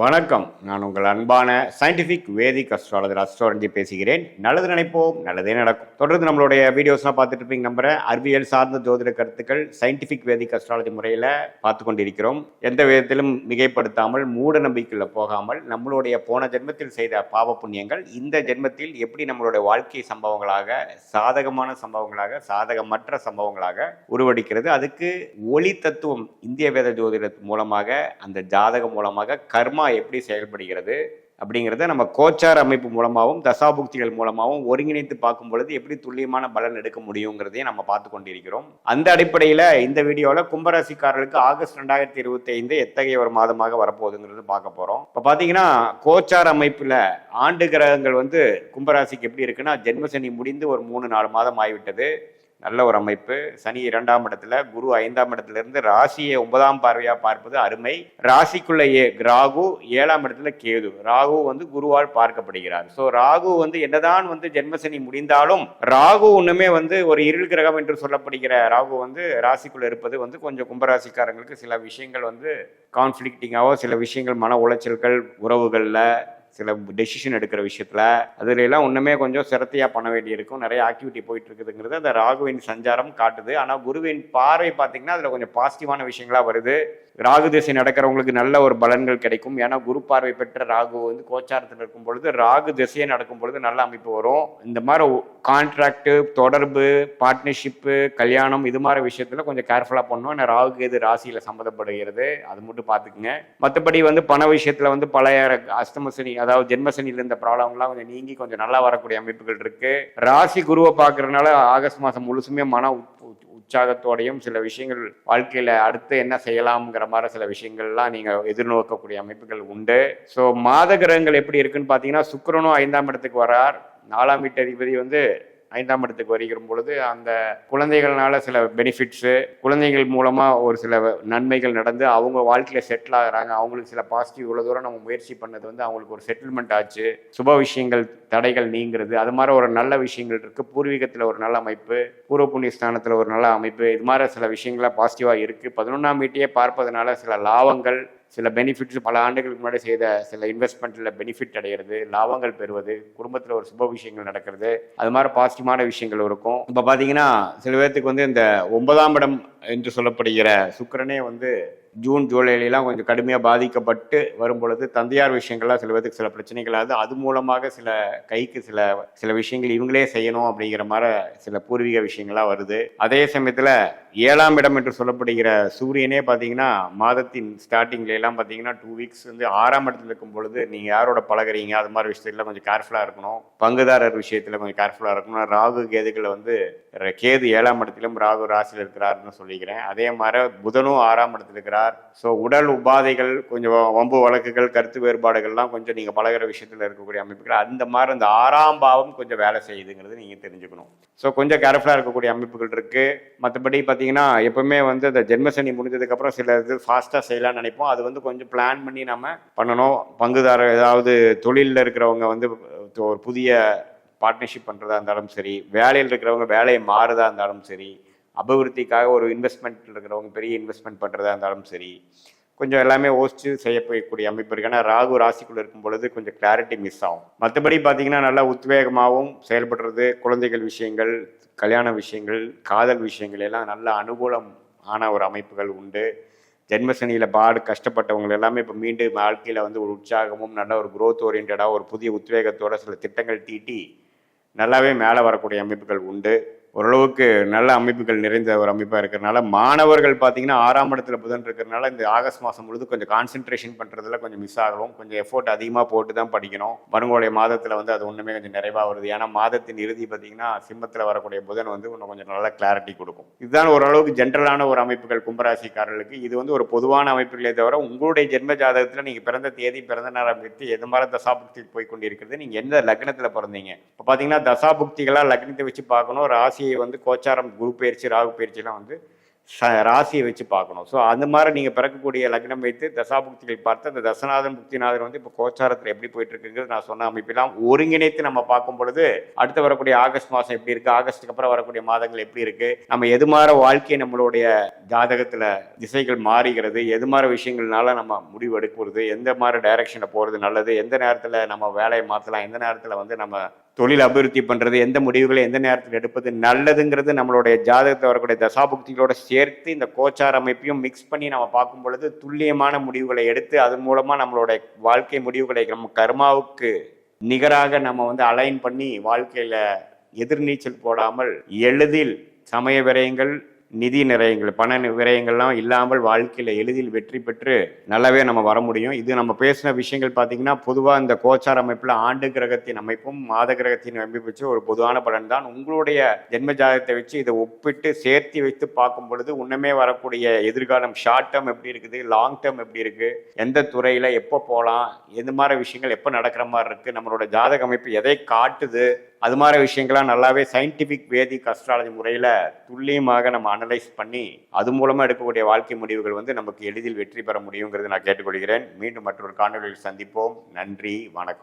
வணக்கம். நான் உங்கள் அன்பான சயின்டிஃபிக் வேதிக் அஸ்ட்ராலஜர் அஸ்ட்ராலஜி பேசுகிறேன். நல்லது நினைப்போம் நல்லதே நடக்கும். தொடர்ந்து நம்மளுடைய வீடியோஸ்லாம் பார்த்துட்டு இருப்பீங்க நம்புறேன். அறிவியல் சார்ந்த ஜோதிட கருத்துக்கள் சயின்டிஃபிக் வேதிக் அஸ்ட்ராலஜி முறையில் பார்த்து கொண்டிருக்கிறோம். எந்த விதத்திலும் மிகைப்படுத்தாமல் மூட நம்பிக்கையில் போகாமல் நம்மளுடைய போன ஜென்மத்தில் செய்த பாவ புண்ணியங்கள் இந்த ஜென்மத்தில் எப்படி நம்மளுடைய வாழ்க்கை சம்பவங்களாக சாதகமான சம்பவங்களாக சாதகமற்ற சம்பவங்களாக உருவடிக்கிறது. அதுக்கு ஒளி தத்துவம் இந்திய வேத ஜோதிட மூலமாக அந்த ஜாதகம் மூலமாக கர்மா எப்படி செயல்படுகிறது அப்படிங்கிறத நம்ம கோச்சார் அமைப்பு மூலமாகவும் தசாபுக்திகள் மூலமாகவும் ஒருங்கிணைத்து பார்க்கும் பொழுது எப்படி துல்லியமான பலன் எடுக்க முடியுங்கிறதையும் நம்ம பார்த்து கொண்டிருக்கிறோம். அந்த அடிப்படையில் இந்த வீடியோவில் கும்பராசிக்காரர்களுக்கு ஆகஸ்ட் ரெண்டாயிரத்தி இருபத்தி ஐந்து எத்தகைய ஒரு மாதமாக வரப்போகுதுங்கிறது பார்க்க போகிறோம் இப்போ பார்த்தீங்கன்னா கோச்சார் அமைப்பில் ஆண்டு கிரகங்கள் வந்து கும்பராசிக்கு எப்படி இருக்குன்னா ஜென்மசனி முடிந்து ஒரு மூணு நாலு மாதம் ஆகிவிட்டது. நல்ல ஒரு அமைப்பு. சனி இரண்டாம் இடத்துல குரு ஐந்தாம் இடத்துல இருந்து ராசியை ஒன்பதாம் பார்வையா பார்ப்பது அருமை. ராசிக்குள்ளேயே ஏ ராகு ஏழாம் இடத்துல கேது. ராகு வந்து குருவால் பார்க்கப்படுகிறார். ஸோ ராகு வந்து என்னதான் வந்து ஜென்மசனி முடிந்தாலும் ராகு ஒண்ணுமே வந்து ஒரு இருள் கிரகம் என்று சொல்லப்படுகிற ராகு வந்து ராசிக்குள்ள இருப்பது வந்து கொஞ்சம் கும்பராசிக்காரங்களுக்கு சில விஷயங்கள் வந்து கான்ஃப்ளிக்டிங்காவோ சில விஷயங்கள் மன உளைச்சல்கள் உறவுகளில் சில டெசிஷன் எடுக்கிற விஷயத்தில் அதுல ஒன்றுமே கொஞ்சம் சிரத்தையாக பண்ண வேண்டியிருக்கும். நிறைய ஆக்டிவிட்டி போயிட்டு இருக்குதுங்கிறது அந்த ராகுவின் சஞ்சாரம் காட்டுது. ஆனால் குருவின் பார்வை பார்த்திங்கன்னா அதில் கொஞ்சம் பாசிட்டிவான விஷயங்களாக வருது. ராகு திசை நடக்கிறவங்களுக்கு நல்ல ஒரு பலன்கள் கிடைக்கும். ஏன்னா குரு பார்வை பெற்ற ராகு வந்து கோச்சாரத்தில் இருக்கும் பொழுது ராகு திசையை நடக்கும் பொழுது நல்ல அமைப்பு வரும். இந்த மாதிரி கான்ட்ராக்டு தொடர்பு பார்ட்னர்ஷிப்பு கல்யாணம் இது மாதிரி விஷயத்தில் கொஞ்சம் கேர்ஃபுல்லாக பண்ணணும். ஏன்னா ராகு எது ராசியில் சம்மந்தப்படுகிறது. அது மட்டும் பார்த்துக்குங்க. மற்றபடி வந்து பண விஷயத்தில் வந்து பழைய அஸ்தமசனி அதாவது ஜென்மசனியில் இருந்த ப்ராப்ளம்லாம் கொஞ்சம் நீங்கி கொஞ்சம் நல்லா வரக்கூடிய அமைப்புகள் இருக்குது ராசி குருவை பார்க்கறதுனால ஆகஸ்ட் மாதம் முழுசுமே மன உற்சாகத்தோடையும் சில விஷயங்கள் வாழ்க்கையில் அடுத்து என்ன செய்யலாம்ங்கிற மாதிரி சில விஷயங்கள்லாம் நீங்கள் எதிர்நோக்கக்கூடிய அமைப்புகள் உண்டு. ஸோ மாத கிரகங்கள் எப்படி இருக்குன்னு பார்த்தீங்கன்னா சுக்கரனும் ஐந்தாம் இடத்துக்கு வரார் நாலாம் வீட்டு அதிபதி வந்து ஐந்தாம் இடத்துக்கு வருகிற பொழுது அந்த குழந்தைகள்னால சில பெனிஃபிட்ஸு குழந்தைகள் மூலமாக ஒரு சில நன்மைகள் நடந்து அவங்க வாழ்க்கையில் செட்டில் ஆகிறாங்க. அவங்களுக்கு சில பாசிட்டிவ் இவ்வளோ தூரம் நம்ம முயற்சி பண்ணது வந்து அவங்களுக்கு ஒரு செட்டில்மெண்ட் ஆச்சு. சுப விஷயங்கள் தடைகள் நீங்கிறது அது மாதிரி ஒரு நல்ல விஷயங்கள் இருக்குது பூர்வீகத்தில் ஒரு நல்ல அமைப்பு பூர்வ புண்ணிய ஸ்தானத்தில் ஒரு நல்ல அமைப்பு. இது மாதிரி சில விஷயங்கள்லாம் பாசிட்டிவாக இருக்குது பதினொன்றாம் வீட்டையே பார்ப்பதனால சில லாபங்கள் சில பெனிஃபிட்ஸ் பல ஆண்டுகளுக்கு முன்னாடி செய்த சில இன்வெஸ்ட்மெண்ட்டில் பெனிஃபிட் அடைகிறது லாபங்கள் பெறுவது குடும்பத்தில் ஒரு சுப விஷயங்கள் நடக்கிறது அது மாதிரி பாசிட்டிவான விஷயங்கள் இருக்கும். இப்போ பார்த்தீங்கன்னா சில பேர்த்துக்கு வந்து இந்த ஒன்பதாம் இடம் என்று சொல்லப்படுகிற சுக்கரனே வந்து ஜூன் ஜூலைலாம் கொஞ்சம் கடுமையாக பாதிக்கப்பட்டு வரும் பொழுது தந்தையார் விஷயங்கள்லாம் சில பேருக்கு சில பிரச்சனைகள் ஆகுது அது மூலமாக சில கைக்கு சில சில விஷயங்கள் இவங்களே செய்யணும் அப்படிங்கிற மாதிரி சில பூர்வீக விஷயங்கள்லாம் வருது. அதே சமயத்தில் ஏழாம் இடம் என்று சொல்லப்படுகிற சூரியனே பார்த்தீங்கன்னா மாதத்தின் ஸ்டார்டிங்ல எல்லாம் பார்த்தீங்கன்னா டூ வீக்ஸ் வந்து ஆறாம் இடத்துல இருக்கும் பொழுது நீங்கள் யாரோட பழகுறீங்க? அது மாதிரி விஷயத்தில் கொஞ்சம் கேர்ஃபுல்லாக இருக்கணும். பங்குதாரர் விஷயத்தில் கொஞ்சம் கேர்ஃபுல்லாக இருக்கணும். ராகு கேதுகளை வந்து கேது ஏழாம் இடத்திலும் ராகு ராசியில் இருக்கிறாருன்னு சொல்லிக்கிறேன். அதே மாதிரி புதனும் ஆறாம் இடத்துல இருக்கிறார். ஸோ உடல் உபாதைகள் கொஞ்சம் வம்பு வழக்குகள் கருத்து வேறுபாடுகள்லாம் கொஞ்சம் நீங்கள் பழகுற விஷயத்தில் இருக்கக்கூடிய அமைப்புகள் அந்த மாதிரி அந்த ஆறாம் பாவம் கொஞ்சம் வேலை செய்யுதுங்கிறது நீங்கள் தெரிஞ்சுக்கணும். ஸோ கொஞ்சம் கேர்ஃபுல்லாக இருக்கக்கூடிய அமைப்புகள் இருக்குது மற்றபடி பார்த்தீங்கன்னா பார்த்தீங்கன்னா எப்பவுமே வந்து இந்த ஜென்மசனி முடிஞ்சதுக்கப்புறம் சில இது ஃபாஸ்ட்டாக செய்யலாம்னு நினைப்போம். அது வந்து கொஞ்சம் பிளான் பண்ணி நம்ம பண்ணணும். பங்குதாரர் ஏதாவது தொழிலில் இருக்கிறவங்க வந்து ஒரு புதிய பார்ட்னர்ஷிப் பண்ணுறதா இருந்தாலும் சரி வேலையில் இருக்கிறவங்க வேலையை மாறுதா இருந்தாலும் சரி அபிவிருத்திக்காக ஒரு இன்வெஸ்ட்மெண்ட் இருக்கிறவங்க பெரிய இன்வெஸ்ட்மெண்ட் பண்ணுறதா இருந்தாலும் சரி கொஞ்சம் எல்லாமே யோசிச்சு செய்யக்கூடிய அமைப்பு இருக்கு. ஏன்னா ராகு ராசிக்குள்ளே இருக்கும் பொழுது கொஞ்சம் கிளாரிட்டி மிஸ் ஆகும். மற்றபடி பார்த்தீங்கன்னா நல்லா உத்வேகமாகவும் செயல்படுறது குழந்தைகள் விஷயங்கள் கல்யாண விஷயங்கள் காதல் விஷயங்கள் எல்லாம் நல்ல அனுகூலம் ஆன ஒரு அமைப்புகள் உண்டு. ஜென்மசனியில் பாடு கஷ்டப்பட்டவங்க எல்லாமே இப்போ மீண்டும் வாழ்க்கையில் வந்து ஒரு உற்சாகமும் நல்ல ஒரு குரோத் ஓரியன்டாக ஒரு புதிய உத்வேகத்தோட சில திட்டங்கள் தீட்டி நல்லாவே மேலே வரக்கூடிய அமைப்புகள் உண்டு. ஓரளவுக்கு நல்ல அமைப்புகள் நிறைந்த ஒரு அமைப்பாக இருக்கிறனால மாணவர்கள் பார்த்தீங்கன்னா ஆறாம் இடத்துல புதன் இருக்கிறனால இந்த ஆகஸ்ட் மாதம் முழுது கொஞ்சம் கான்சென்ட்ரேஷன் பண்ணுறதுல கொஞ்சம் மிஸ் ஆகும் கொஞ்சம் எஃபோர்ட் அதிகமாக போட்டு தான் படிக்கணும். வருங்கோடைய மாதத்தில் வந்து அது ஒன்றுமே கொஞ்சம் நிறைவாக வருது ஏன்னா மாதத்தின் இறுதி பார்த்தீங்கன்னா சிம்மத்தில் வரக்கூடிய புதன் வந்து இன்னும் கொஞ்சம் நல்ல கிளாரிட்டி கொடுக்கும். இதுதான் ஓரளவுக்கு ஜென்ரலான ஒரு அமைப்புகள் கும்பராசிக்காரர்களுக்கு. இது வந்து ஒரு பொதுவான அமைப்புகளே தவிர உங்களுடைய ஜென்ம ஜாதகத்தில் நீங்கள் பிறந்த தேதி பிறந்த நேரம் வைத்து எது மாதிரி தசாபுக்தி போய் கொண்டிருக்கிறது நீங்கள் எந்த லக்னத்தில் பிறந்தீங்க? இப்போ பார்த்தீங்கன்னா தசாபுக்திகளாக லக்னத்தை வச்சு பார்க்கணும். ராசி ராசியை வந்து கோச்சாரம் குரு பயிற்சி ராகு பயிற்சிலாம் வந்து ச ராசியை வச்சு பார்க்கணும். ஸோ அந்த மாதிரி நீங்கள் பிறக்கக்கூடிய லக்னம் வைத்து தசாபுக்திகள் பார்த்து அந்த தசநாதன் புக்திநாதன் வந்து இப்போ கோச்சாரத்தில் எப்படி போயிட்டுருக்குங்கிறது நான் சொன்ன அமைப்பெல்லாம் ஒருங்கிணைத்து நம்ம பார்க்கும் பொழுது அடுத்து வரக்கூடிய ஆகஸ்ட் மாதம் எப்படி இருக்குது ஆகஸ்ட்டுக்கு அப்புறம் வரக்கூடிய மாதங்கள் எப்படி இருக்குது நம்ம எது மாதிரி வாழ்க்கையை நம்மளுடைய ஜாதகத்தில் திசைகள் மாறுகிறது எது மாதிரி விஷயங்கள்னால நம்ம முடிவு எடுக்கிறது எந்த மாதிரி டைரக்ஷனில் போகிறது நல்லது எந்த நேரத்தில் நம்ம வேலையை மாற்றலாம் எந்த நேரத்தில் வந்து நம்ம தொழில் அபிவிருத்தி பண்ணுறது எந்த முடிவுகளை எந்த நேரத்தில் எடுப்பது நல்லதுங்கிறது நம்மளுடைய ஜாதகத்தை வரக்கூடிய தசாபுக்திகளோட சேர்த்து இந்த கோச்சார் அமைப்பையும் மிக்ஸ் பண்ணி நம்ம பார்க்கும் பொழுது துல்லியமான முடிவுகளை எடுத்து அதன் மூலமாக நம்மளுடைய வாழ்க்கை முடிவுகளை நம்ம கர்மாவுக்கு நிகராக நம்ம வந்து அலைன் பண்ணி வாழ்க்கையில் எதிர்நீச்சல் போடாமல் எளிதில் சமய விரயங்கள் நிதி நிறையங்கள் பண விரயங்கள்லாம் இல்லாமல் வாழ்க்கையில் எளிதில் வெற்றி பெற்று நல்லாவே நம்ம வர முடியும். இது நம்ம பேசின விஷயங்கள் பார்த்தீங்கன்னா பொதுவாக இந்த கோச்சார் அமைப்பில் ஆண்டு கிரகத்தின் அமைப்பும் மாத கிரகத்தின் அமைப்பு வச்சு ஒரு பொதுவான பலன் தான். உங்களுடைய ஜென்ம ஜாதகத்தை வச்சு இதை ஒப்பிட்டு சேர்த்து வைத்து பார்க்கும் பொழுது உன்னுமே வரக்கூடிய எதிர்காலம் ஷார்ட் டேர்ம் எப்படி இருக்குது லாங் டேர்ம் எப்படி இருக்குது எந்த துறையில் எப்போ போகலாம் எந்த மாதிரி விஷயங்கள் எப்போ நடக்கிற மாதிரி இருக்குது நம்மளோட ஜாதக அமைப்பு எதை காட்டுது அது மாதிரி விஷயங்கள்லாம் நல்லாவே சயின்டிஃபிக் வேதிக் அஸ்ட்ராலஜி முறையில் துல்லியமாக நம்ம அனலைஸ் பண்ணி அது மூலமாக எடுக்கக்கூடிய வாழ்க்கை முடிவுகள் வந்து நமக்கு எளிதில் வெற்றி பெற முடியுங்கிறது நான் கேட்டுக்கொள்கிறேன். மீண்டும் மற்றொரு காணொலியில் சந்திப்போம். நன்றி வணக்கம்.